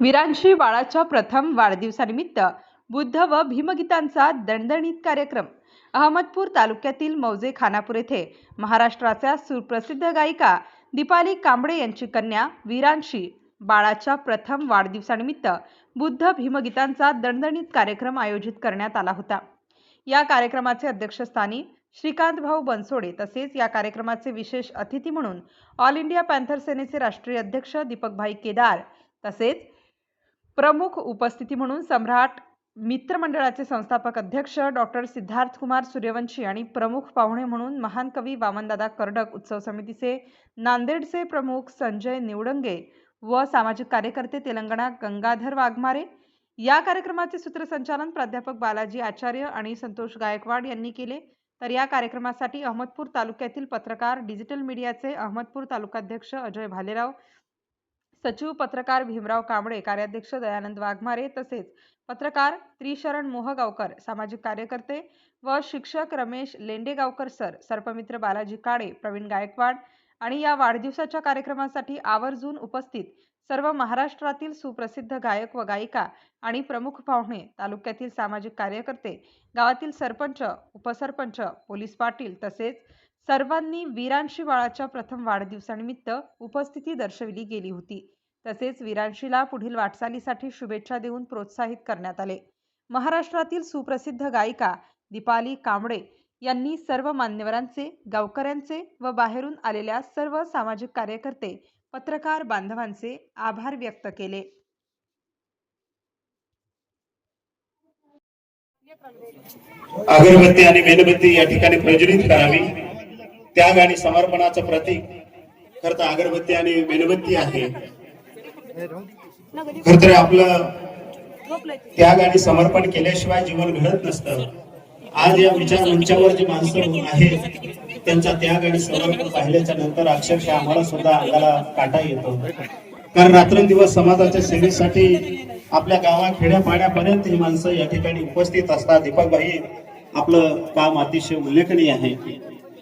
वीरांशी बाळाच्या प्रथम वाढदिवसानिमित्त बुद्ध व भीमगीतांचा दणदणीत कार्यक्रम. अहमदपूर तालुक्यातील मौजे खानापूर येथे महाराष्ट्राच्या सुप्रसिद्ध गायिका दीपाली कांबळे यांची कन्या वीरांशी बाळाच्या प्रथम वाढदिवसानिमित्त बुद्ध भीमगीतांचा दणदणीत कार्यक्रम आयोजित करण्यात आला होता. या कार्यक्रमाचे अध्यक्षस्थानी श्रीकांत भाऊ बनसोडे तसेच या कार्यक्रमाचे विशेष अतिथी म्हणून ऑल इंडिया पॅन्थर सेनेचे राष्ट्रीय अध्यक्ष दीपकभाई केदार तसेच प्रमुख उपस्थिती म्हणून सम्राट मित्रमंडळाचे संस्थापक अध्यक्ष डॉक्टर सिद्धार्थ कुमार सूर्यवंशी आणि प्रमुख पाहुणे म्हणून महान कवी वामनदादा कर्डक उत्सव समितीचे नांदेडचे प्रमुख संजय निवडंगे व सामाजिक कार्यकर्ते तेलंगणा गंगाधर वाघमारे. या कार्यक्रमाचे सूत्रसंचालन प्राध्यापक बालाजी आचार्य आणि संतोष गायकवाड यांनी केले. तर या कार्यक्रमासाठी अहमदपूर तालुक्यातील पत्रकार डिजिटल मीडियाचे अहमदपूर तालुकाध्यक्ष अजय भालेराव सचिव पत्रकार भीमराव कांबळे कार्याध्यक्ष दयानंद वाघमारे तसेच पत्रकार त्रिशरण मोहगावकर सामाजिक कार्यकर्ते व शिक्षक रमेश लेंडेगावकर सर सर्पमित्र बालाजी काळे प्रवीण गायकवाड आणि या वाढदिवसाच्या कार्यक्रमासाठी आवर्जून उपस्थित सर्व महाराष्ट्रातील सुप्रसिद्ध गायक व गायिका आणि प्रमुख पाहुणे तालुक्यातील सामाजिक कार्यकर्ते गावातील सरपंच उपसरपंच पोलीस पाटील तसेच सर्वांनी वीरांशी बाळाच्या प्रथम वाढदिवसानिमित्त उपस्थिती दर्शविली गेली होती. तसेच वीरांशीला पुढील वाटचालीसाठी शुभेच्छा देऊन प्रोत्साहित करण्यात आले. महाराष्ट्रातील सुप्रसिद्ध गायिका दीपाली कांबळे यांनी सर्व मान्यवरांचे गावकऱ्यांचे व बाहेरून आलेल्या सर्व सामाजिक कार्यकर्ते पत्रकार बांधवांचे आभार व्यक्त केले. अगरबत्ती आणि मेणबत्ती या ठिकाणी प्रज्वलित करावी. त्याग आणि समर्पणाचं प्रतीक. खर तर अगरबत्ती आणि मेणबत्ती आहे. खर तर आपलं त्याग आणि समर्पण केल्याशिवाय जीवन घडत नसतं. आज या विचार मंचावर जी माणसं आहेत त्यांचा त्याग आणि समर्पण पाहिल्याच्या नंतर अक्षरशः आम्हाला सुद्धा अंगाला काटा येतो. कारण रात्रंदिवस समाजाच्या सेवेसाठी आपल्या गावा खेड्यापाड्यापर्यंत ही माणसं या ठिकाणी उपस्थित असतात. दीपकभाई आपलं काम अतिशय उल्लेखनीय आहे.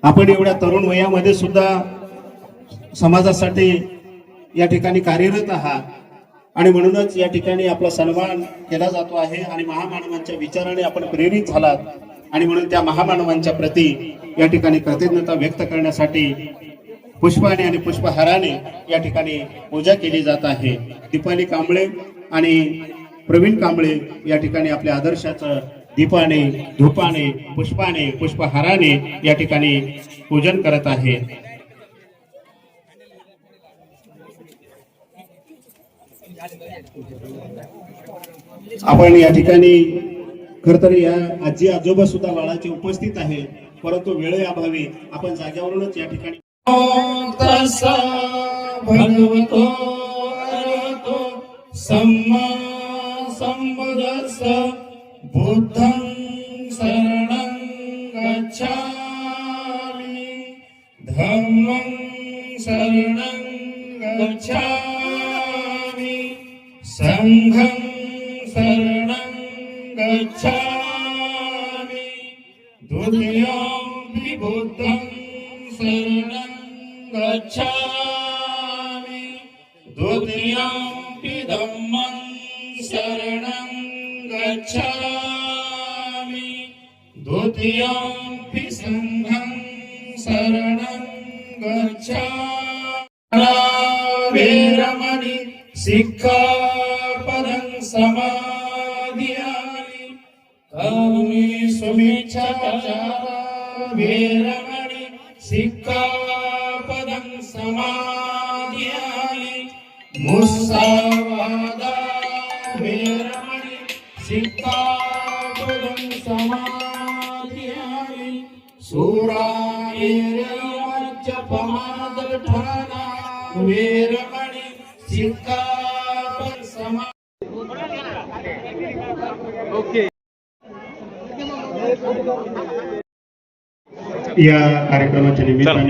आपण एवढ्या तरुण वयामध्ये सुद्धा समाजासाठी या ठिकाणी कार्यरत आहात. आणि म्हणूनच या ठिकाणी आपला सन्मान केला जातो आहे. आणि महामानवांच्या विचाराने आपण प्रेरित झालात. आणि म्हणून त्या महामानवांच्या प्रती या ठिकाणी कृतज्ञता व्यक्त करण्यासाठी पुष्पाने आणि पुष्पहाराने या ठिकाणी पूजा केली जात आहे. दीपाली कांबळे आणि प्रवीण कांबळे या ठिकाणी आपल्या आदर्शाचं दीपाने धूपाने पुष्पाने पुष्पहाराने या ठिकाणी पूजन करत आहे आपण या ठिकाणी खर तर या आजी आजोबा सुद्धा बाळाचे उपस्थित आहे परंतु वेळेअभावी आपण जाग्यावरूनच या ठिकाणी तसा भगवतो सम्मा बुद्धं शरणं गच्छामि. धम्मं शरणं गच्छामि. सङ्घं शरणं गच्छामि द्वितीयं बुद्धं शरणं गच्छामि द्वितीयं धम्मं शरणं गच्छामि द्वितीयं सङ्घं शरणं गच्छामि वेरमणि सिक्खापदं समाधियामि कौमि सुमिच्छाचारा वेरमणि सिक्खापदं समाधियामि मुस्सावादा वेरमणि सिक्खापदं समाधियामि सूरायेरमज्जपमादठाना वेरमणि सिक्खापदं Oke. Iya, jadi Ramadan